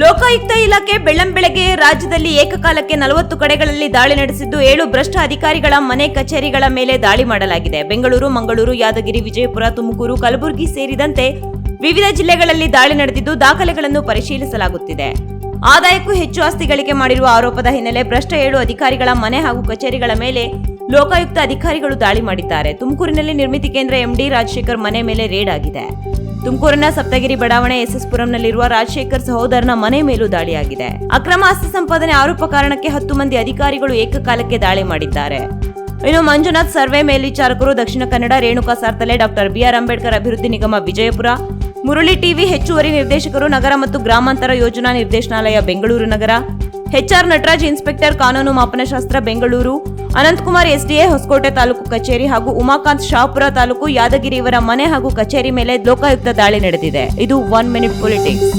ಲೋಕಾಯುಕ್ತ ಇಲಾಖೆ ಬೆಳ್ಳಂಬೆಳಗ್ಗೆ ರಾಜ್ಯದಲ್ಲಿ ಏಕಕಾಲಕ್ಕೆ ನಲವತ್ತು ಕಡೆಗಳಲ್ಲಿ ದಾಳಿ ನಡೆಸಿದ್ದು ಏಳು ಭ್ರಷ್ಟ ಅಧಿಕಾರಿಗಳ ಮನೆ ಕಚೇರಿಗಳ ಮೇಲೆ ದಾಳಿ ಮಾಡಲಾಗಿದೆ. ಬೆಂಗಳೂರು, ಮಂಗಳೂರು, ಯಾದಗಿರಿ, ವಿಜಯಪುರ, ತುಮಕೂರು, ಕಲಬುರಗಿ ಸೇರಿದಂತೆ ವಿವಿಧ ಜಿಲ್ಲೆಗಳಲ್ಲಿ ದಾಳಿ ನಡೆದಿದ್ದು ದಾಖಲೆಗಳನ್ನು ಪರಿಶೀಲಿಸಲಾಗುತ್ತಿದೆ. ಆದಾಯಕ್ಕೂ ಹೆಚ್ಚು ಆಸ್ತಿ ಗಳಿಕೆ ಮಾಡಿರುವ ಆರೋಪದ ಹಿನ್ನೆಲೆ ಭ್ರಷ್ಟ ಏಳು ಅಧಿಕಾರಿಗಳ ಮನೆ ಹಾಗೂ ಕಚೇರಿಗಳ ಮೇಲೆ ಲೋಕಾಯುಕ್ತ ಅಧಿಕಾರಿಗಳು ದಾಳಿ ಮಾಡಿದ್ದಾರೆ. ತುಮಕೂರಿನಲ್ಲಿ ನಿರ್ಮಿತಿ ಕೇಂದ್ರ ಎಂಡಿ ರಾಜಶೇಖರ್ ಮನೆ ಮೇಲೆ ರೇಡ್ ಆಗಿದೆ. ತುಮಕೂರಿನ ಸಪ್ತಗಿರಿ ಬಡಾವಣೆ ಎಸ್ ಪುರಂನಲ್ಲಿರುವ ರಾಜಶೇಖರ್ ಸಹೋದರನ ಮನೆ ಮೇಲೂ ದಾಳಿಯಾಗಿದೆ. ಅಕ್ರಮ ಆಸ್ತಿ ಸಂಪಾದನೆ ಆರೋಪ ಕಾರಣಕ್ಕೆ ಹತ್ತು ಮಂದಿ ಅಧಿಕಾರಿಗಳು ಏಕಕಾಲಕ್ಕೆ ದಾಳಿ ಮಾಡಿದ್ದಾರೆ. ಇನ್ನು Manjunath survey ಮೇಲ್ವಿಚಾರಕರು Dakshina Kannada Renuka Sarthale, doctor B R Ambedkar ಅಭಿವೃದ್ಧಿ ನಿಗಮ ವಿಜಯಪುರ, ಮುರಳಿ ಟಿವಿ ಹೆಚ್ಚುವರಿ ನಿರ್ದೇಶಕರು ನಗರ ಮತ್ತು ಗ್ರಾಮಾಂತರ ಯೋಜನಾ ನಿರ್ದೇಶನಾಲಯ ಬೆಂಗಳೂರು ನಗರ ಎಚ್ಆರ್ ನಟರಾಜ್ ಇನ್ಸ್ಪೆಕ್ಟರ್ ಕಾನೂನು ಮಾಪನಶಾಸ್ತ್ರ ಬೆಂಗಳೂರು, ಅನಂತಕುಮಾರ್ ಎಸ್ಡಿಎ ಹೊಸಕೋಟೆ ತಾಲೂಕು ಕಚೇರಿ ಹಾಗೂ ಉಮಾಕಾಂತ್ ಶಾಪುರ ತಾಲೂಕು ಯಾದಗಿರಿ ಇವರ ಮನೆ ಹಾಗೂ ಕಚೇರಿ ಮೇಲೆ ಲೋಕಾಯುಕ್ತ ದಾಳಿ ನಡೆದಿದೆ. ಇದು ಒನ್ ಮಿನಿಟ್ ಪೊಲಿಟಿಕ್ಸ್.